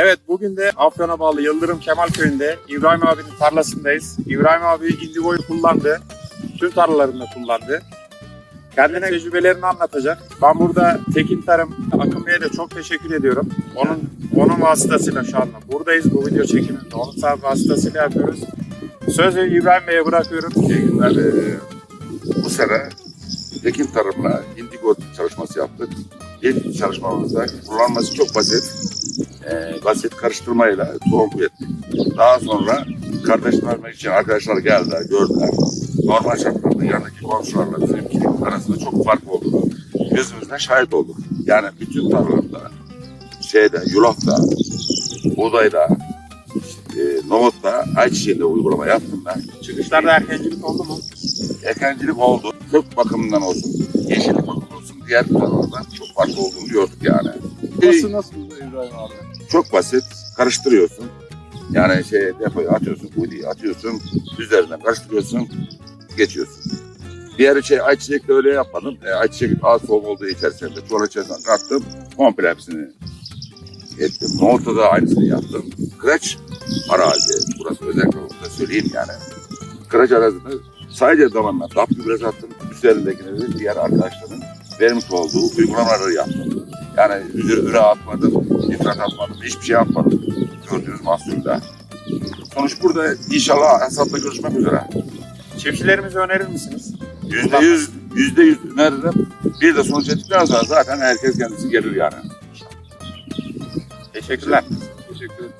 Evet bugün de Afyon'a bağlı Yıldırım Kemal Köyü'nde İbrahim abinin tarlasındayız. İbrahim abi indigoyu kullandı. Tüm tarlalarında kullandı. Kendine tecrübelerini anlatacak. Ben burada Tekin Tarım Akın Bey'e de çok teşekkür ediyorum. Onun onun vasıtasıyla şu anda buradayız bu video çekiminde. Onun vasıtasıyla yapıyoruz. Sözü İbrahim Bey'e bırakıyorum. İyi günler. Ee, bu sene Tekin Tarım'la indigo çalışması yaptık. İlk çalışmamızda kullanması çok basit. Ee, basit karıştırmayla tohum ürettik. Daha sonra kardeşlerim için arkadaşlar geldiler, gördüler. Normal şartlarda yanındaki komşularla bizimki arasında çok fark olduğunu gözümüzle şahit olduk. Yani bütün tarlalarda, şeyde, yulafta, buğdayda, e, nohutta ayçiçeğinde uygulama yaptım ben. Çıkışlarda erkencilik oldu mu? erkencilik oldu. Kök bakımından olsun, yeşillik bakımından olsun. Diğer taraflardan çok farklı olduğunu gördük yani. Nasıl nasıl İbrahim abi? Çok basit. Karıştırıyorsun. Yani şey depoya atıyorsun, kuyuyu atıyorsun. Üzerinden karıştırıyorsun. Geçiyorsun. Diğer şey ayçiçek de öyle yapmadım. E, ayçiçek az soğuk olduğu içerisinde çuval içerisinden kattım. Komple hepsini ettim. Nohutta da aynısını yaptım. Kıraç arazi. Burası özellikle burada söyleyeyim yani. Kıraç arazide sadece zamanla DAP gübresi attım. Üzerindekini de diğer arkadaşların vermiş olduğu uygulamaları yaptım. Yani üzeri üre atmadım, atmadım, hiçbir şey yapmadım. Gördüğünüz mahsulde. Sonuç burada inşallah hesapla görüşmek üzere. Çiftçilerimize önerir misiniz? Yüzde yüz, yüzde yüz öneririm. Bir de sonuç ettikten sonra zaten herkes kendisi gelir yani. Teşekkürler. Teşekkür ederim.